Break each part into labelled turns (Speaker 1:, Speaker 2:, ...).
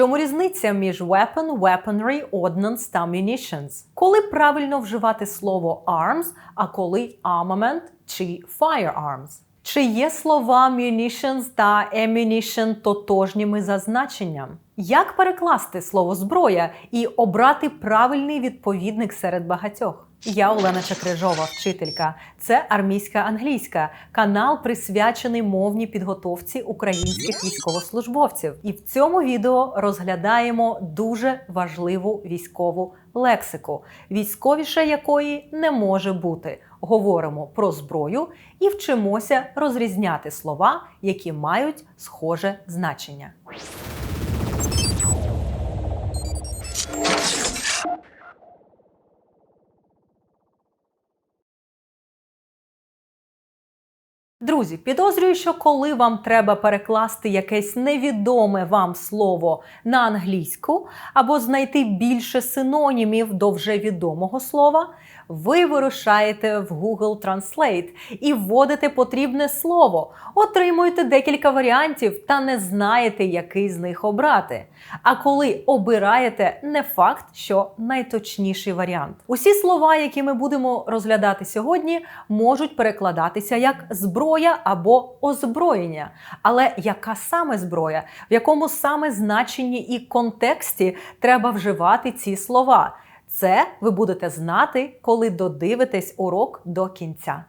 Speaker 1: чому різниця між weapon, weaponry, ordnance та munitions? Коли правильно вживати слово arms, а коли armament чи firearms? Чи є слова munitions та ammunition тотожніми за значенням? Як перекласти слово зброя і обрати правильний відповідник серед багатьох? Я Олена Чакрижова, вчителька. Це армійська англійська, канал присвячений мовній підготовці українських військовослужбовців. І в цьому відео розглядаємо дуже важливу військову лексику, військовіше якої не може бути. Говоримо про зброю і вчимося розрізняти слова, які мають схоже значення. Друзі, підозрюю, що коли вам треба перекласти якесь невідоме вам слово на англійську або знайти більше синонімів до вже відомого слова, ви вирушаєте в Google Translate і вводите потрібне слово, отримуєте декілька варіантів та не знаєте, який з них обрати. А коли обираєте, не факт, що найточніший варіант. Усі слова, які ми будемо розглядати сьогодні, можуть перекладатися як зброя або озброєння. Але яка саме зброя, в якому саме значенні і контексті треба вживати ці слова? Це ви будете знати, коли додивитесь урок до кінця.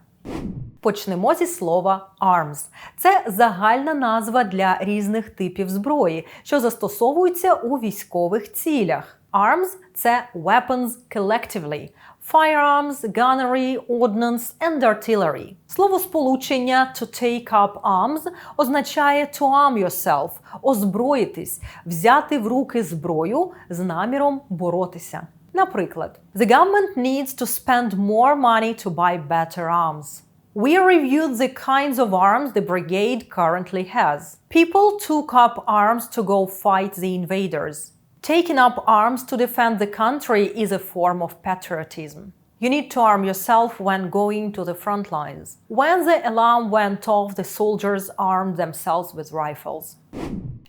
Speaker 1: Почнемо зі слова arms. Це загальна назва для різних типів зброї, що застосовуються у військових цілях. Arms – це weapons collectively. Firearms, gunnery, ordnance and artillery. Слово сполучення to take up arms означає to arm yourself, озброїтись, взяти в руки зброю з наміром боротися. Наприклад, the government needs to spend more money to buy better arms. We reviewed the kinds of arms the brigade currently has. People took up arms to go fight the invaders. Taking up arms to defend the country is a form of patriotism. You need to arm yourself when going to the front lines. When the alarm went off, the soldiers armed themselves with rifles.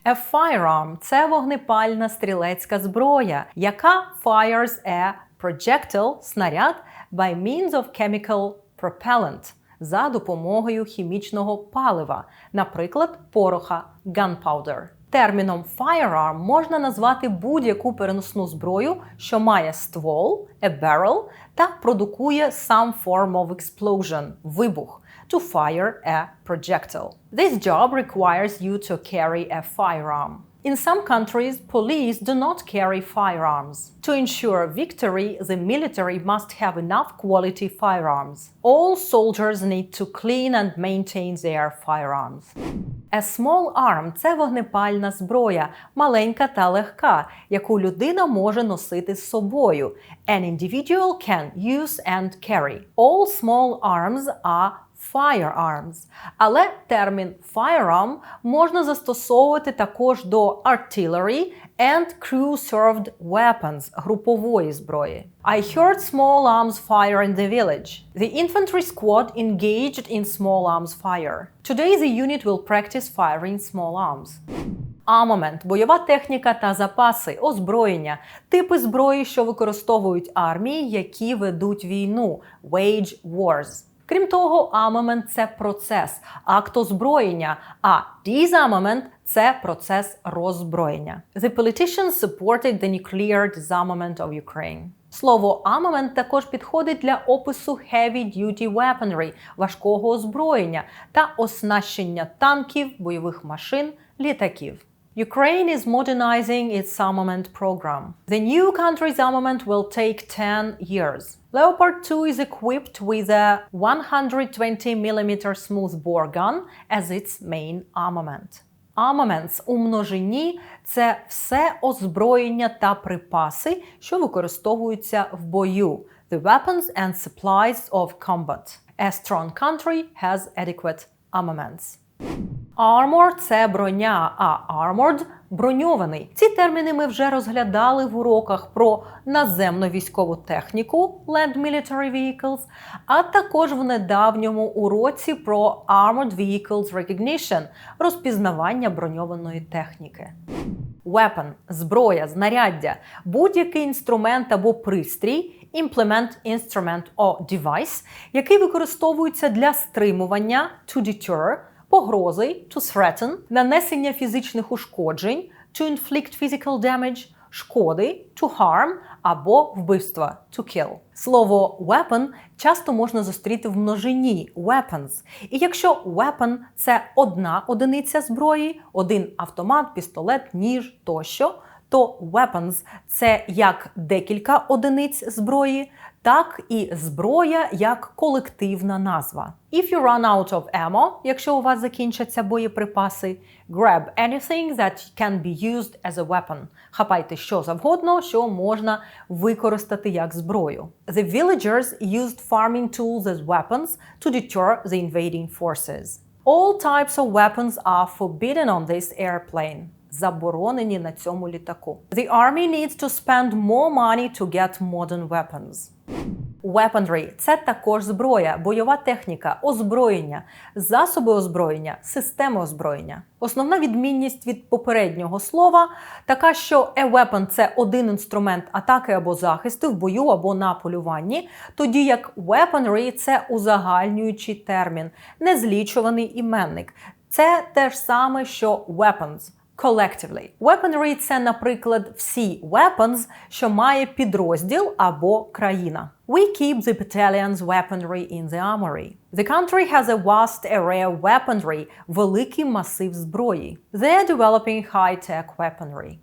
Speaker 1: A firearm – це вогнепальна стрілецька зброя, яка fires a projectile – снаряд by means of chemical propellant – за допомогою хімічного палива, наприклад, пороха gunpowder. Терміном firearm можна назвати будь-яку переносну зброю, що має ствол, a barrel, та продукує some form of explosion – вибух to fire a projectile. This job requires you to carry a firearm. In some countries, police do not carry firearms. To ensure victory, the military must have enough quality firearms. All soldiers need to clean and maintain their firearms. A small arm – це вогнепальна зброя, маленька та легка, яку людина може носити з собою. An individual can use and carry. All small arms are firearms. Але термін firearm можна застосовувати також до artillery and crew-served weapons групової зброї. I heard small arms fire in the village. The infantry squad engaged in small arms fire. Today the unit will practice firing small arms. Армамент, бойова техніка та запаси, озброєння, типи зброї, що використовують армії, які ведуть війну wage wars. Крім того, армамент – це процес, акт озброєння, а disarmament – це процес роззброєння. The politicians supported the nuclear disarmament of Ukraine. Слово armament також підходить для опису heavy-duty weaponry – важкого озброєння та оснащення танків, бойових машин, літаків. Ukraine is modernizing its armament program. The new country's armament will take 10 years. Leopard 2 is equipped with a 120mm smoothbore gun as its main armament. Armaments у множині це все озброєння та припаси, що використовуються в бою. The weapons and supplies of combat. A strong country has adequate armaments. Armor – це броня, а armored броньований. Ці терміни ми вже розглядали в уроках про наземну військову техніку Land Military Vehicles, а також в недавньому уроці про Armored Vehicles Recognition розпізнавання броньованої техніки. Weapon – зброя, знаряддя, будь-який інструмент або пристрій, implement, instrument or device, який використовується для стримування to deter, погрози to threaten, нанесення фізичних ушкоджень to inflict physical damage, шкоди to harm або вбивства to kill. Слово weapon часто можна зустріти в множині weapons. І якщо weapon – це одна одиниця зброї, один автомат, пістолет, ніж тощо, то weapons – це як декілька одиниць зброї, так і зброя як колективна назва. If you run out of ammo, якщо у вас закінчаться боєприпаси, grab anything that can be used as a weapon. Хапайте що завгодно, що можна використати як зброю. The villagers used farming tools as weapons to deter the invading forces. All types of weapons are forbidden on this airplane. Заборонені на цьому літаку. The army needs to spend more money to get modern weapons. Weaponry – це також зброя, бойова техніка, озброєння, засоби озброєння, системи озброєння. Основна відмінність від попереднього слова така, що a weapon – це один інструмент атаки або захисту в бою або на полюванні, тоді як weaponry – це узагальнюючий термін, незлічуваний іменник. Це те ж саме, що weapons – collectively. Weaponry – це, наприклад, всі weapons, що має підрозділ або країна. We keep the battalion's weaponry in the armory. The country has a vast array of weaponry, великий масив зброї. They are developing high-tech weaponry.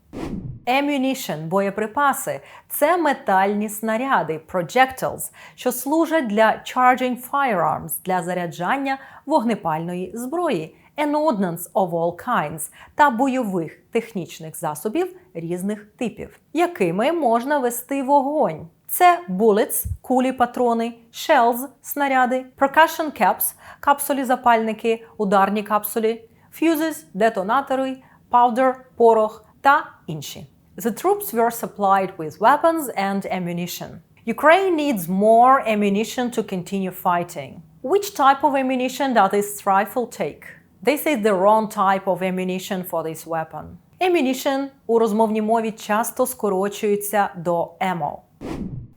Speaker 1: Ammunition – боєприпаси це метальні снаряди projectiles, що служать для charging firearms для заряджання вогнепальної зброї an ordnance of all kinds та бойових технічних засобів різних типів, якими можна вести вогонь. Це bullets – кулі патрони, shells – снаряди, percussion caps – капсулі запальники, ударні капсулі, fuses – детонатори, powder – порох та інші. The troops were supplied with weapons and ammunition. Ukraine needs more ammunition to continue fighting. Which type of ammunition does this rifle take? This is the wrong type of ammunition for this weapon. Ammunition у розмовній мові часто скорочується до ammo.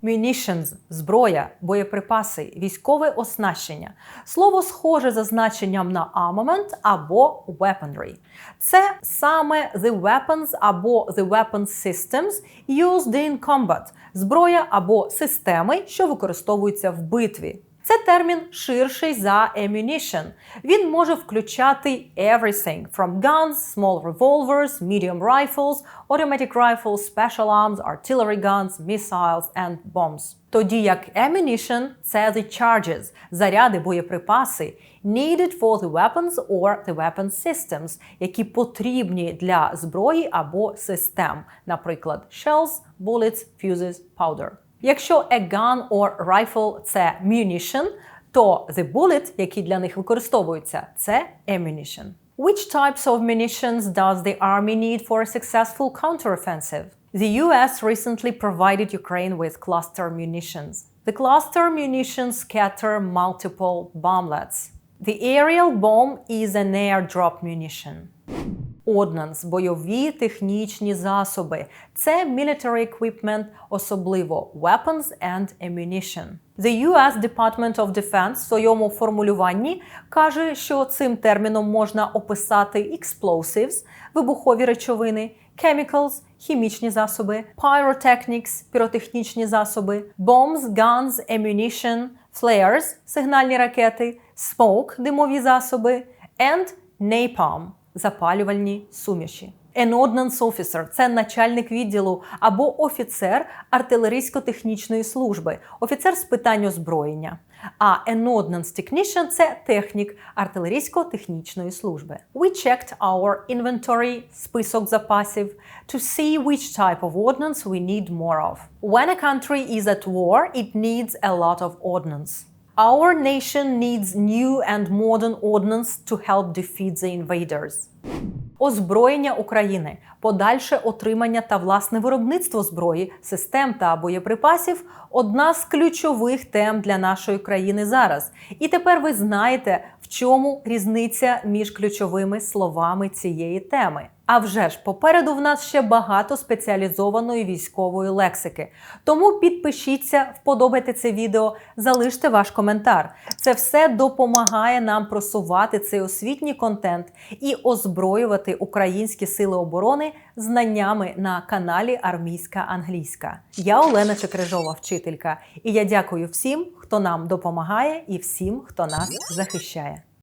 Speaker 1: Munitions – зброя, боєприпаси, військове оснащення. Слово схоже за значенням на armament або weaponry. Це саме the weapons або the weapon systems used in combat – зброя або системи, що використовуються в битві. Це термін ширший за ammunition. Він може включати everything from guns, small revolvers, medium rifles, automatic rifles, special arms, artillery guns, missiles and bombs. Тоді як ammunition – це the charges, заряди, боєприпаси, needed for the weapons or the weapon systems, які потрібні для зброї або систем, наприклад, shells, bullets, fuses, powder. Якщо a gun or rifle – це munition, то the bullet, які для них використовуються, це ammunition. Which types of munitions does the army need for a successful counteroffensive? The US recently provided Ukraine with cluster munitions. The cluster munitions scatter multiple bomblets. The aerial bomb is an airdrop munition. Ordnance – бойові технічні засоби. Це military equipment, особливо weapons and ammunition. The US Department of Defense в своєму формулюванні каже, що цим терміном можна описати explosives – вибухові речовини, chemicals – хімічні засоби, pyrotechnics – піротехнічні засоби, bombs, guns, ammunition, flares – сигнальні ракети, smoke – димові засоби, and napalm – запалювальні суміші. An Ordnance Officer – це начальник відділу або офіцер артилерійсько-технічної служби, офіцер з питань озброєння. А An Ordnance Technician – це технік артилерійсько-технічної служби. We checked our inventory – список запасів to see which type of ordnance we need more of. When a country is at war, it needs a lot of ordnance. Our nation needs new and modern ordnance to help defeat the invaders. озброєння України, подальше отримання та власне виробництво зброї, систем та боєприпасів одна з ключових тем для нашої країни зараз. І тепер ви знаєте, чому різниця між ключовими словами цієї теми. А вже ж попереду в нас ще багато спеціалізованої військової лексики. Тому підпишіться, вподобайте це відео, залиште ваш коментар. Це все допомагає нам просувати цей освітній контент і озброювати українські сили оборони знаннями на каналі Армійська Англійська. Я Олена Чекрижова, вчителька, і я дякую всім, хто нам допомагає, і всім, хто нас захищає.